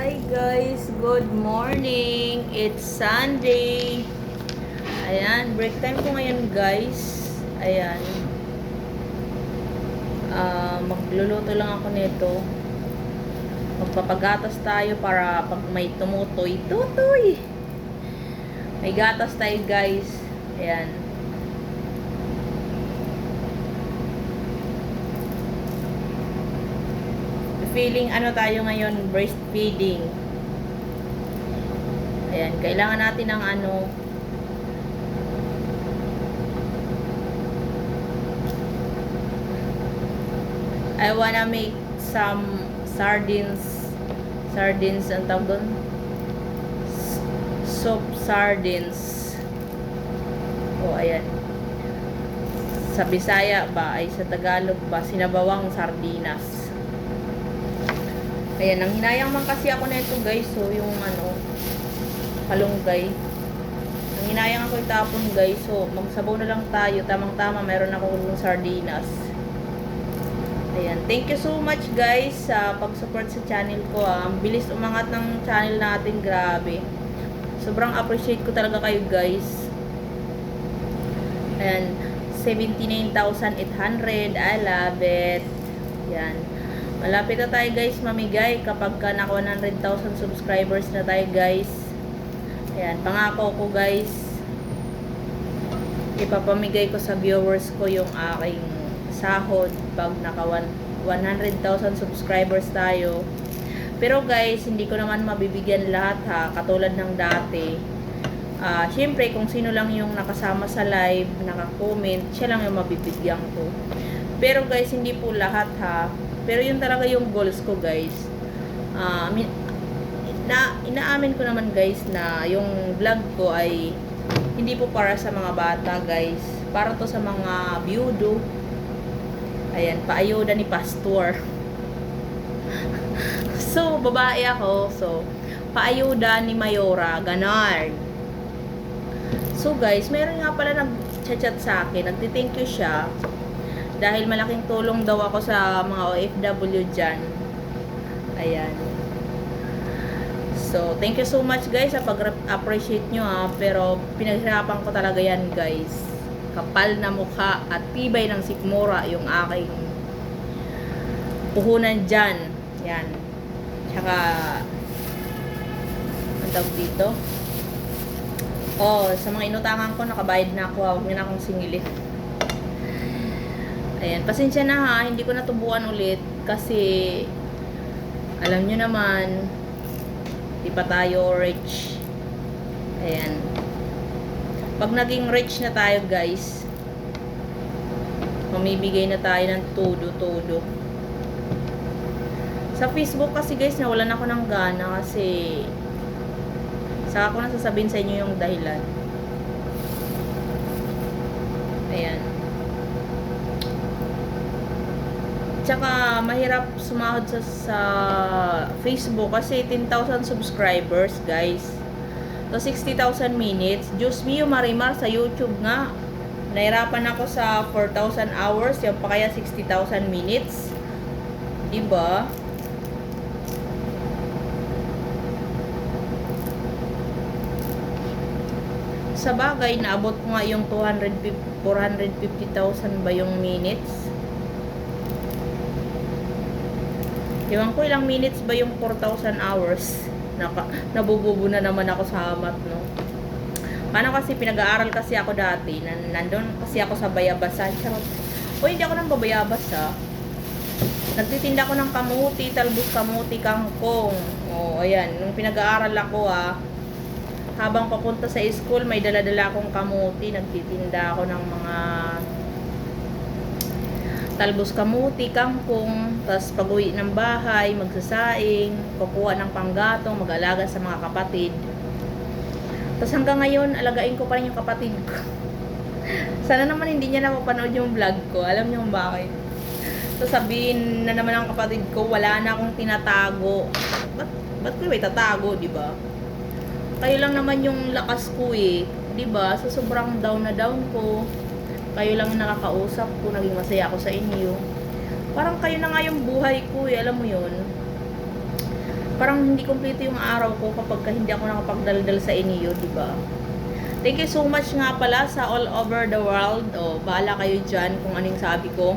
Hi guys, good morning. It's Sunday. Ayan, break time ko ngayon guys. Ayan. Ah, magluluto lang ako nito. Magpapagatas tayo para pag may tumutoy, tutoy. May gatas tayo guys. Ayan. Feeling ano tayo ngayon, breastfeeding. Ayan, kailangan natin ng ano, I wanna make some sardines, sardines, ang tawag doon? S- Soup sardines. O, ayan. Sa Bisaya ba, ay sa Tagalog ba, sinabawang sardinas. Ayan, nang hinayang man kasi ako na ito guys. So, yung ano, kalunggay. Nang hinayang ako itapon guys. So, magsabaw na lang tayo. Tamang-tama, meron ako ng sardinas. Ayan, thank you so much guys sa pag-support sa channel ko. Ah. Ang bilis umangat ng channel natin, grabe. Sobrang appreciate ko talaga kayo guys. Ayan, 79,800. I love it. Ayan. Malapit na tayo guys mamigay kapag ka naka 100,000 subscribers na tayo guys. Ayan, pangako ko guys. Ipapamigay ko sa viewers ko yung aking sahod pag naka 100,000 subscribers tayo. Pero guys, hindi ko naman mabibigyan lahat ha, katulad ng dati. Ah, syempre kung sino lang yung nakasama sa live, naka-comment, siya lang yung mabibigyan ko. Pero guys, hindi po lahat ha. Pero yun talaga yung goals ko guys. Min- na inaamin ko naman guys na yung vlog ko ay hindi po para sa mga bata guys. Para to sa mga byudo. Ayan, paayuda ni pastor. so, babae ako. So, paayuda ni Mayora, Ganard. So guys, meron nga pala nag-chat sa akin, nagti-thank you siya dahil malaking tulong daw ako sa mga OFW dyan. Ayan. So, thank you so much guys sa pag-appreciate nyo ha. Pero, pinaghirapan ko talaga yan guys. Kapal na mukha at tibay ng sikmura yung aking puhunan dyan. Yan. Tsaka, ang dito? Oh, sa mga inutangan ko, nakabayad na ako. Huwag nyo na akong singilin. Ayan, pasensya na ha, hindi ko natubuan ulit kasi alam nyo naman, di pa tayo rich. Ayan. Pag naging rich na tayo guys, mamibigay na tayo ng todo-todo. Sa Facebook kasi guys, nawalan ako ng gana kasi saka ko na sasabihin sa inyo yung dahilan. Ayan. Tsaka, mahirap sumahod sa, sa Facebook kasi 10,000 subscribers, guys. So, 60,000 minutes. Diyos mio, Marimar, sa YouTube nga. Nahirapan ako sa 4,000 hours. Yung pa kaya 60,000 minutes. Diba? Sa bagay, naabot ko nga yung 250 450,000 ba yung minutes? Ewan ko ilang minutes ba yung 4,000 hours? Naka, nabububo na naman ako sa hamat, no? Paano kasi pinag-aaral kasi ako dati, nan nandun kasi ako sa Bayabasan. Charot. O hindi ako nang babayabas ha. Nagtitinda ako ng kamuti, talbos kamuti, kangkong. O, ayan. Nung pinag-aaral ako ah, habang papunta sa school, may dala-dala akong kamuti. Nagtitinda ako ng mga talbos kamuti, kangkong, tapos pag uwi ng bahay, magsasaing, kukuha ng panggatong, mag-alaga sa mga kapatid. Tapos hanggang ngayon, alagain ko pa rin yung kapatid ko. Sana naman hindi niya napapanood yung vlog ko. Alam niyo kung bakit. So sabihin na naman ang kapatid ko, wala na akong tinatago. Ba't, ba't ko may tatago, di ba? Kayo lang naman yung lakas ko eh. 'Di ba? Sa sobrang down na down ko, kayo lang yung nakakausap ko, naging masaya ako sa inyo. Parang kayo na nga yung buhay ko eh, alam mo yun. parang hindi kompleto yung araw ko kapag ka hindi ako nakapagdaldal sa inyo, di ba? Thank you so much nga pala sa all over the world. O, bahala kayo dyan kung anong sabi ko.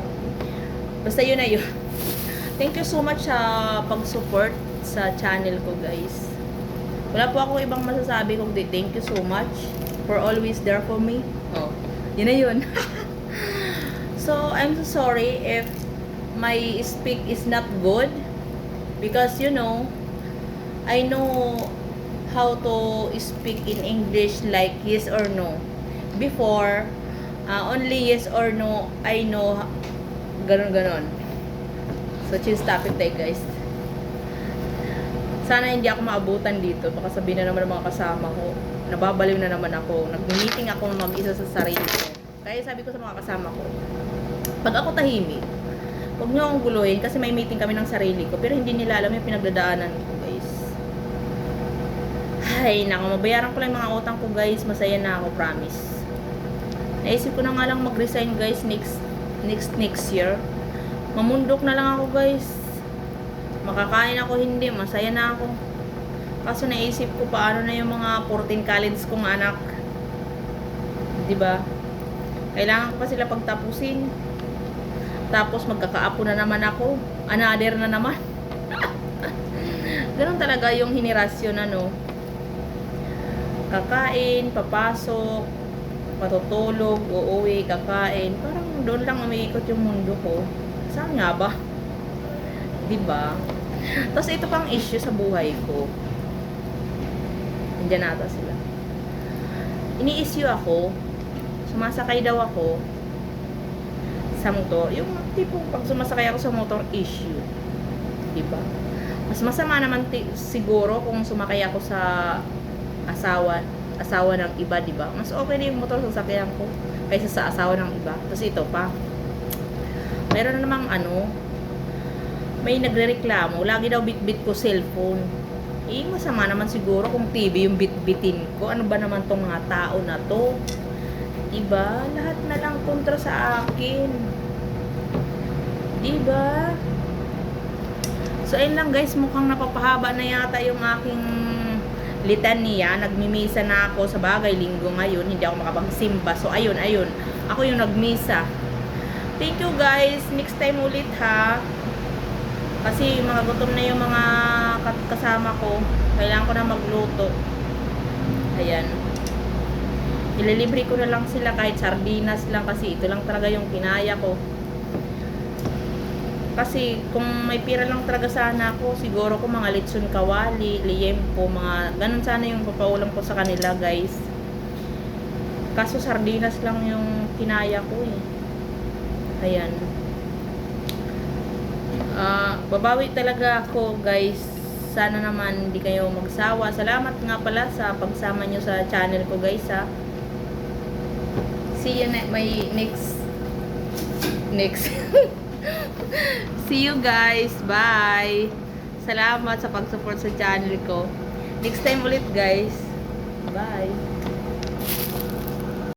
Basta yun na yun. Thank you so much sa pag-support sa channel ko, guys. Wala po akong ibang masasabi kundi thank you so much for always there for me. Yun na yun. so, I'm so sorry if my speak is not good because you know, I know how to speak in English like yes or no. Before, uh, only yes or no, I know ganon ganon. So, choose topic tayo guys. Sana hindi ako maabutan dito. Baka sabihin na naman ng mga kasama ko. Nababaliw na naman ako. Nag-meeting ako mag-isa sa sarili ko. Kaya sabi ko sa mga kasama ko, pag ako tahimik, huwag niyo akong guluhin kasi may meeting kami ng sarili ko. Pero hindi nila alam yung pinagdadaanan ko, guys. Ay, nako, mabayaran ko lang mga utang ko, guys. Masaya na ako, promise. Naisip ko na nga lang mag-resign, guys, next, next, next year. Mamundok na lang ako, guys. Makakain ako hindi, masaya na ako. Kaso naisip ko paano na yung mga 14 college kong anak. 'Di ba? Kailangan ko pa sila pagtapusin. Tapos magkakaapo na naman ako. Another na naman. Ganun talaga yung henerasyon ano. Kakain, papasok, patutulog, uuwi, kakain. Parang doon lang umiikot yung mundo ko. Saan nga ba? 'Di ba? Tapos ito pang issue sa buhay ko. Nandiyan nata sila. Ini-issue ako. Sumasakay daw ako sa motor. Yung tipong pag sumasakay ako sa motor, issue. 'Di ba? Mas masama naman siguro kung sumakay ako sa asawa asawa ng iba, 'di ba? Mas okay na yung motor sasakyan ko kaysa sa asawa ng iba. Tapos ito pa. Meron na namang ano, may nagrereklamo, lagi daw bitbit ko cellphone. Eh, masama naman siguro kung TV yung bitbitin ko. Ano ba naman tong mga tao na to? Diba? Lahat na lang kontra sa akin. Diba? So, ayun lang guys. Mukhang napapahaba na yata yung aking litanya. Nagmimisa na ako sa bagay linggo ngayon. Hindi ako makapagsimba. So, ayun, ayun. Ako yung nagmisa. Thank you guys. Next time ulit ha. Kasi mga gutom na yung mga kasama ko. Kailangan ko na magluto. Ayan. Ililibre ko na lang sila kahit sardinas lang kasi ito lang talaga yung kinaya ko. Kasi kung may pira lang talaga sana ako, siguro ko mga litson kawali, liyempo, mga ganun sana yung papaulam ko sa kanila guys. Kaso sardinas lang yung kinaya ko eh. Ayan. Ah, babawi talaga ako, guys. Sana naman hindi kayo magsawa. Salamat nga pala sa pagsama nyo sa channel ko, guys, ha. See you ne- my next next. See you guys. Bye. Salamat sa pag-support sa channel ko. Next time ulit, guys. Bye.